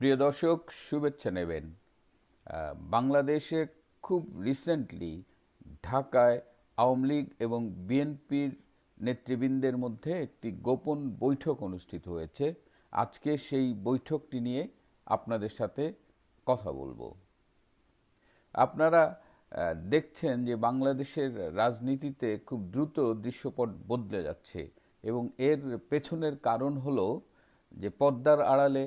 প্রিয় দর্শক, শুভেচ্ছা নেবেন। বাংলাদেশে খুব রিসেন্টলি ঢাকায় আওয়ামী লীগ এবং বিএনপির নেতৃবৃন্দের মধ্যে একটি গোপন বৈঠক অনুষ্ঠিত হয়েছে। আজকে সেই বৈঠকটি নিয়ে আপনাদের সাথে কথা বলব। আপনারা দেখছেন যে বাংলাদেশের রাজনীতিতে খুব দ্রুত দৃশ্যপট বদলে যাচ্ছে এবং এর পেছনের কারণ হলো যে পদ্মার আড়ালে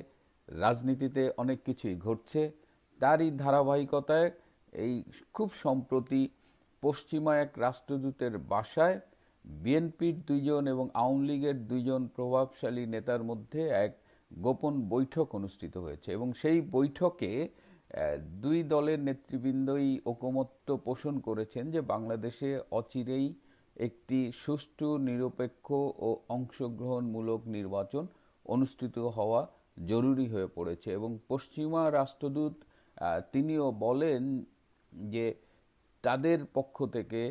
রাজনীতিতে অনেক কিছুই ঘটছে। তারই ধারাবাহিকতায় এই খুব সম্প্রতি পশ্চিমা এক রাষ্ট্রদূতের বাসায় বিএনপির দুইজন এবং আওয়ামী লীগের দুইজন প্রভাবশালী নেতার মধ্যে এক গোপন বৈঠক অনুষ্ঠিত হয়েছে এবং সেই বৈঠকে দুই দলের নেতৃবৃন্দই ঐকমত্য পোষণ করেছেন যে বাংলাদেশে অচিরেই একটি সুষ্ঠু, নিরপেক্ষ ও অংশগ্রহণমূলক নির্বাচন অনুষ্ঠিত হওয়া জরুরি হয়ে পড়েছে এবং পশ্চিমা রাষ্ট্রদূত তিনিও বলেন যে তাদের পক্ষ থেকে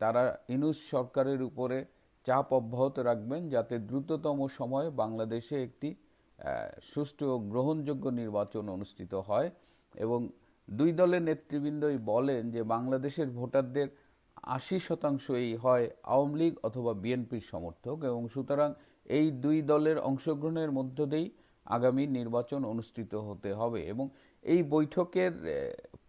তারা ইনুস সরকারের উপরে চাপ অব্যাহত রাখবেন যাতে দ্রুততম সময়ে বাংলাদেশে একটি সুষ্ঠু ও গ্রহণযোগ্য নির্বাচন অনুষ্ঠিত হয় এবং দুই দলের নেতৃবৃন্দই বলেন যে বাংলাদেশের ভোটারদের আশি শতাংশই হয় আওয়ামী লীগ অথবা বিএনপির সমর্থক এবং সুতরাং এই দুই দলের অংশগ্রহণের মধ্য দিয়েই আগামী নির্বাচন অনুষ্ঠিত হতে হবে এবং এই বৈঠকের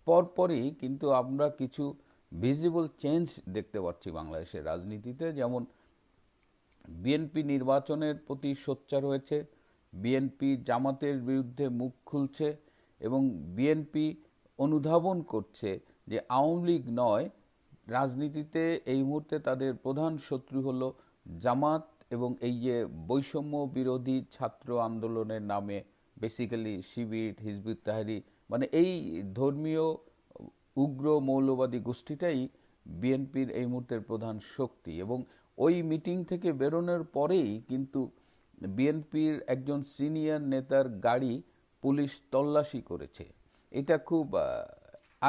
পরপরই কিন্তু আমরা কিছু ভিজিবল চেঞ্জ দেখতে পাচ্ছি বাংলাদেশের রাজনীতিতে। যেমন বিএনপি নির্বাচনের প্রতি সোচ্চার হয়েছে বিএনপি জামাতের বিরুদ্ধে মুখ খুলছে এবং বিএনপি অনুধাবন করছে যে আওয়ামী লীগ নয়, রাজনীতিতে এই মুহূর্তে তাদের প্রধান শত্রু হলো জামাত এবং এই যে বৈষম্য বিরোধী ছাত্র আন্দোলনের নামে বেসিক্যালি শিবির, হিজবুত তাহারি মানে এই ধর্মীয় উগ্র মৌলবাদী গোষ্ঠীটাই বিএনপির এই মুহূর্তের প্রধান শক্তি এবং ওই মিটিং থেকে বেরোনোর পরেই কিন্তু বিএনপির একজন সিনিয়র নেতার গাড়ি পুলিশ তল্লাশি করেছে। এটা খুব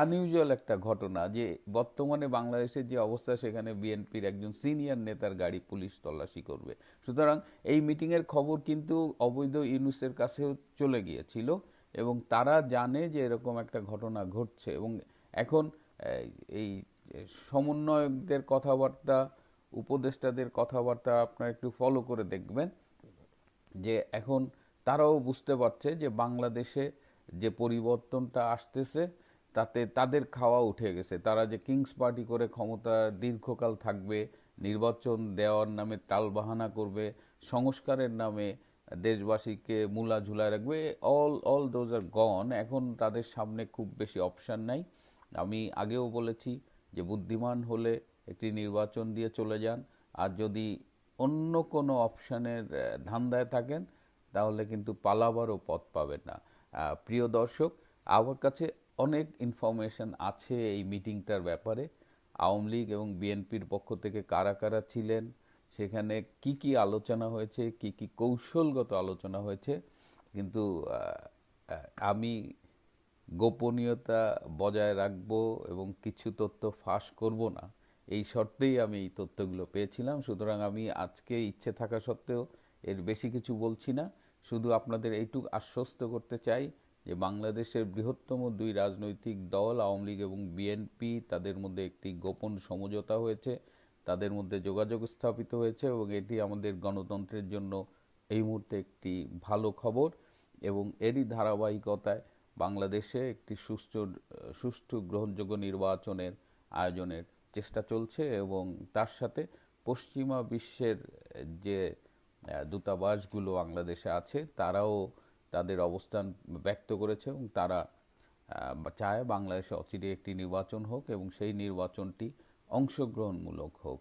আনইউজুয়াল একটা ঘটনা যে বর্তমানে বাংলাদেশের যে অবস্থা সেখানে বিএনপির একজন সিনিয়র নেতার গাড়ি পুলিশ তল্লাশি করবে। সুতরাং এই মিটিংয়ের খবর কিন্তু অবৈধ ইউনুসের কাছেও চলে গিয়েছিল এবং তারা জানে যে এরকম একটা ঘটনা ঘটছে এবং এখন এই, সমন্বয়কদের কথাবার্তা উপদেষ্টাদের কথাবার্তা আপনারা একটু ফলো করে দেখবেন যে এখন তারাও বুঝতে পারছে যে বাংলাদেশে যে পরিবর্তনটা আসতেছে তাতে তাদের খাওয়া উঠে গেছে। তারা যে কিংস পার্টি করে ক্ষমতা দীর্ঘকাল থাকবে, নির্বাচন দেওয়ার নামে টালবাহানা করবে, সংস্কারের নামে দেশবাসীকে মূলা ঝুলায় রাখবে all all those are gone এখন তাদের সামনে খুব বেশি অপশান নাই। আমি আগেও বলেছি যে বুদ্ধিমান হলে একটি নির্বাচন দিয়ে চলে যান। আর যদি অন্য কোনো অপশানের ধান্দায় থাকেন, তাহলে কিন্তু পালাবারও পথ পাবেন না। প্রিয় দর্শক, আমার কাছে অনেক ইনফরমেশন আছে এই মিটিংটার ব্যাপারে। আওয়ামী লীগ এবং বিএনপির পক্ষ থেকে কারা কারা ছিলেন, সেখানে কি কি আলোচনা হয়েছে, কি কি কৌশলগত আলোচনা হয়েছে। কিন্তু আমি গোপনীয়তা বজায় রাখব এবং কিছু তথ্য ফাঁস করব না। এই শর্তেই আমি এই তথ্যগুলো পেয়েছিলাম। সুতরাং আমি আজকে ইচ্ছে থাকা সত্ত্বেও এর বেশি কিছু বলছি না। শুধু আপনাদের এইটুকু আশ্বস্ত করতে চাই যে বাংলাদেশের বৃহত্তম দুই রাজনৈতিক দল, আওয়ামী লীগ এবং বিএনপি তাদের মধ্যে একটি গোপন সমঝোতা হয়েছে, তাদের মধ্যে যোগাযোগ স্থাপিত হয়েছে এবং এটি আমাদের গণতন্ত্রের জন্য এই মুহূর্তে একটি ভালো খবর এবং এরই ধারাবাহিকতায় বাংলাদেশে একটি সুষ্ঠু সুষ্ঠু গ্রহণযোগ্য নির্বাচনের আয়োজনের চেষ্টা চলছে এবং তার সাথে পশ্চিমা বিশ্বের যে দূতাবাসগুলো বাংলাদেশে আছে, তারাও তাদের অবস্থান ব্যক্ত করেছে এবং তারা চায় বাংলাদেশে অচিরে একটি নির্বাচন হোক এবং সেই নির্বাচনটি অংশগ্রহণমূলক হোক।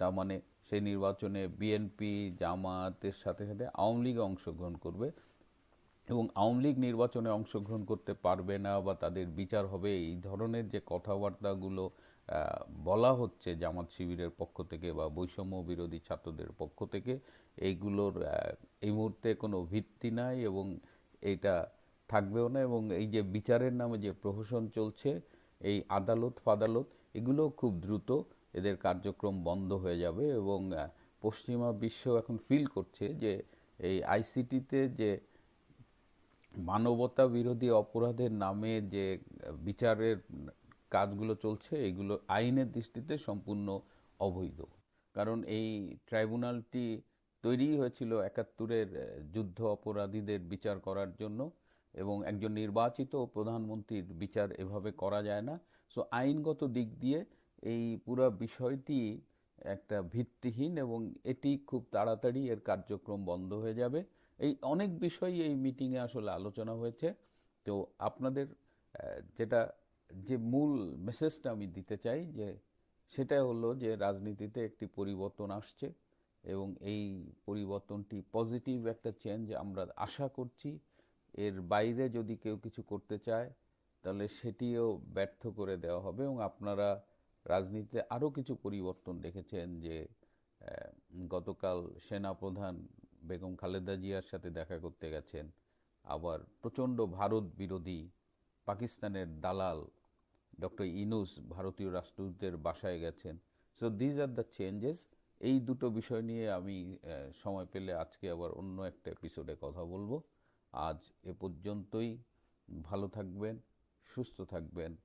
তার মানে সেই নির্বাচনে বিএনপি, জামাতের সাথে সাথে আওয়ামী লীগ অংশগ্রহণ করবে। এবং আওয়ামী লীগ নির্বাচনে অংশগ্রহণ করতে পারবে না বা তাদের বিচার হবে, এই ধরনের যে কথাবার্তাগুলো বলা হচ্ছে জামাত শিবিরের পক্ষ থেকে বা বৈষম্য বিরোধী ছাত্রদের পক্ষ থেকে, এইগুলোর এই মুহূর্তে কোনো ভিত্তি নাই এবং এটা থাকবেও না এবং এই যে বিচারের নামে যে প্রহসন চলছে, এই আদালত ফাদালত, এগুলো খুব দ্রুত এদের কার্যক্রম বন্ধ হয়ে যাবে এবং পশ্চিমা বিশ্ব এখন ফিল করছে যে এই আইসিটিতে যে মানবতা বিরোধী অপরাধের নামে যে বিচারের কাজগুলো চলছে, এগুলো আইনের দৃষ্টিতে সম্পূর্ণ অবৈধ। কারণ এই ট্রাইব্যুনালটি তৈরি হয়েছিল একাত্তরের যুদ্ধ অপরাধীদের বিচার করার জন্য এবং একজন নির্বাচিত প্রধানমন্ত্রীর বিচার এভাবে করা যায় না। সো, আইনগত দিক দিয়ে এই পুরো বিষয়টি একটা ভিত্তিহীন এবং এটি খুব তাড়াতাড়ি এর কার্যক্রম বন্ধ হয়ে যাবে। এই অনেক বিষয় এই মিটিংয়ে আসলে আলোচনা হয়েছে। তো আপনাদের যেটা যে মূল মেসেজটা আমি দিতে চাই যে সেটা হলো যে রাজনীতিতে একটি পরিবর্তন আসছে এবং এই পরিবর্তনটি পজিটিভ একটা চেঞ্জ আমরা আশা করছি। এর বাইরে যদি কেউ কিছু করতে চায়, তাহলে সেটিও ব্যর্থ করে দেওয়া হবে এবং আপনারা রাজনীতিতে আরও কিছু পরিবর্তন দেখেছেন যে গতকাল সেনাপ্রধান বেগম খালেদা জিয়ার সাথে দেখা করতে গেছেন। আবার প্রচণ্ড ভারত বিরোধী পাকিস্তানের দালাল ডক্টর ইনুস ভারতীয় রাষ্ট্রদূতের বাসায় গেছেন। So these are the changes এই দুটো বিষয় নিয়ে আমি সময় পেলে আজকে আবার অন্য একটা এপিসোডে কথা বলব। আজ এ পর্যন্তই। ভালো থাকবেন, সুস্থ থাকবেন।